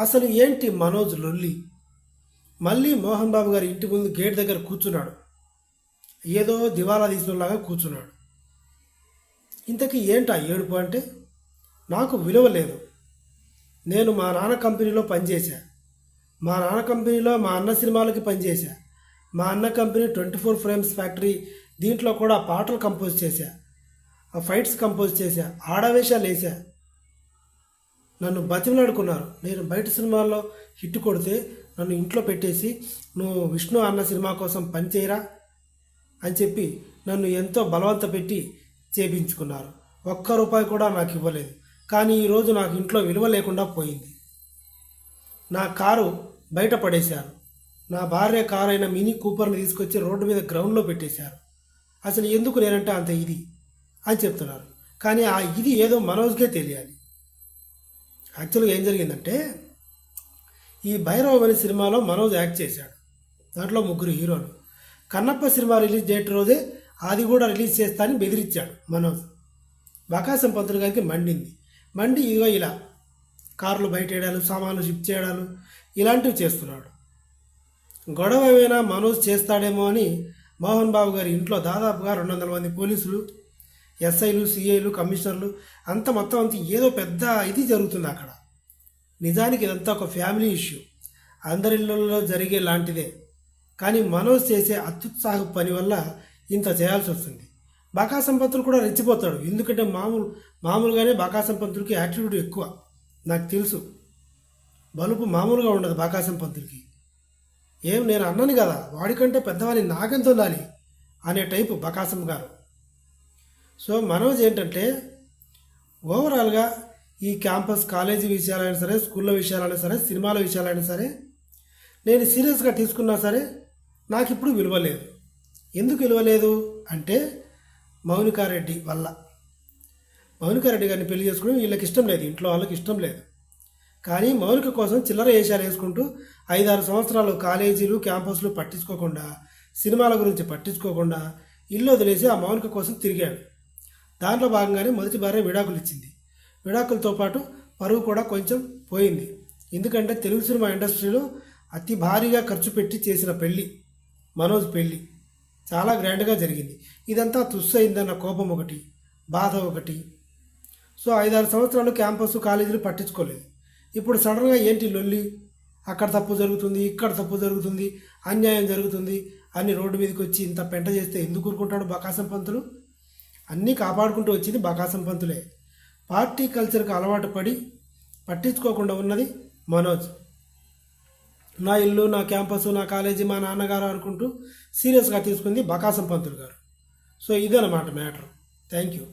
అసలు ఏంటి మనోజ్ లొల్లి? మళ్ళీ మోహన్ బాబు గారి ఇంటి ముందు గేట్ దగ్గర కూర్చున్నాడు. ఏదో దివాలా తీసినలాగా కూర్చున్నాడు. ఇంతకీ ఏంటా ఏడుపు అంటే? నాకు విలువ లేదు. నేను మా నాన్న కంపెనీలో పనిచేశా. మా నాన్న కంపెనీలో మా అన్న సినిమాలకి పనిచేశా. మా అన్న company twenty four frames factory దీంట్లో కూడా పాటలు కంపోజ్ చేశా. ఆ ఫైట్స్ కంపోజ్ చేశా. ఆడవేషాలు వేసా నన్ను బతిమలాడుకున్నారు. నేను బయట సినిమాల్లో హిట్ కొడితే నన్ను ఇంట్లో పెట్టేసి నువ్వు విష్ణు అన్న సినిమా కోసం పనిచేయరా అని చెప్పి నన్ను ఎంతో బలవంత పెట్టి చేపించుకున్నారు. ఒక్క రూపాయి కూడా నాకు ఇవ్వలేదు. కానీ ఈరోజు నాకు ఇంట్లో విలువ లేకుండా పోయింది. నా కారు బయట పడేశారు. నా భార్య కారు అయిన మినీ కూపర్ని తీసుకొచ్చి రోడ్డు మీద గ్రౌండ్లో పెట్టేశారు. అసలు ఎందుకు నేనంటే అంత ఇది? అని చెప్తున్నారు. కానీ ఆ ఇది ఏదో మనోజ్కే తెలియాలి. యాక్చువల్గా ఏం జరిగిందంటే ఈ భైరవ్ అనే సినిమాలో మనోజ్ యాక్ట్ చేశాడు. దాంట్లో ముగ్గురు హీరోలు. కన్నప్ప సినిమా రిలీజ్ డేట్ రోజే అది కూడా రిలీజ్ చేస్తా అని బెదిరించాడు మనోజ్. బకాసం పంతులు గారికి మండింది. మండి ఇదిగో ఇలా కార్లు బయట వేయడాలు సామాన్లు షిఫ్ట్ చేయడాలు ఇలాంటివి చేస్తున్నాడు. గొడవ ఏమైనా మనోజ్ చేస్తాడేమో అని మోహన్ బాబు గారి ఇంట్లో దాదాపుగా రెండు వందల మంది పోలీసులు ఎస్ఐలు సిఐలు కమిషనర్లు అంత మొత్తం అంత ఏదో పెద్ద ఇది జరుగుతుంది అక్కడ. నిజానికి ఇదంతా ఒక ఫ్యామిలీ ఇష్యూ. అందరిళ్ళలో జరిగే లాంటిదే. కానీ మనోజ్ చేసే అత్యుత్సాహ పని వల్ల ఇంత చేయాల్సి వస్తుంది. బకా సంపత్తులు కూడా రెచ్చిపోతాడు. ఎందుకంటే మామూలు మామూలుగానే బకా సంపత్తులకి యాటిట్యూడ్ ఎక్కువ. నాకు తెలుసు. బలుపు మామూలుగా ఉండదు బకాసం సంపత్తులకి. ఏం నేను అన్నాను కదా వాడికంటే పెద్దవాడిని నాకెంత ఉండాలి అనే టైపు బకాసం గారు. సో మనోజ్ ఏంటంటే ఓవరాల్గా ఈ క్యాంపస్ కాలేజీ విషయాలైనా సరే స్కూల్లో విషయాలైనా సరే సినిమాల విషయాలైనా సరే నేను సీరియస్గా తీసుకున్నా సరే నాకు ఇప్పుడు విలువ లేదు. ఎందుకు విలువ లేదు అంటే మౌనికారెడ్డి వల్ల. మౌనికారెడ్డి గారిని పెళ్ళి చేసుకుని వీళ్ళకి ఇష్టం లేదు ఇంట్లో వాళ్ళకి ఇష్టం లేదు. కానీ మౌనిక కోసం చిల్లర వేషాలు వేసుకుంటూ ఐదారు సంవత్సరాలు కాలేజీలు క్యాంపస్లు పట్టించుకోకుండా సినిమాల గురించి పట్టించుకోకుండా ఇల్లు వదిలేసి ఆ మౌనిక కోసం తిరిగాడు. దాంట్లో భాగంగానే మొదటి భార్య విడాకులు ఇచ్చింది. విడాకులతో పాటు పరువు కూడా కొంచెం పోయింది. ఎందుకంటే తెలుగు సినిమా ఇండస్ట్రీలో అతి భారీగా ఖర్చు పెట్టి చేసిన పెళ్ళి మనోజ్ పెళ్ళి చాలా గ్రాండ్గా జరిగింది. ఇదంతా తుస్సు అయిందన్న కోపం ఒకటి బాధ ఒకటి. సో ఐదారు సంవత్సరాలు క్యాంపస్ కాలేజీలు పట్టించుకోలేదు. ఇప్పుడు సడన్గా ఏంటి లొల్లి? అక్కడ తప్పు జరుగుతుంది ఇక్కడ తప్పు జరుగుతుంది అన్యాయం జరుగుతుంది అని రోడ్డు మీదకి వచ్చి ఇంత పెంట చేస్తే ఎందుకు ఊరుకుంటాడు బకాసం పంతులు? అన్నీ కాపాడుకుంటూ వచ్చింది బకాసం పంతులే. పార్టీ కల్చర్కి అలవాటు పడి పట్టించుకోకుండా ఉన్నది మనోజ్. నా ఇల్లు నా క్యాంపస్ నా కాలేజీ మా నాన్నగారు అనుకుంటూ సీరియస్గా తీసుకుంది బకాసం పంతులు గారు. సో ఇదన్నమాట మ్యాటర్. Thank you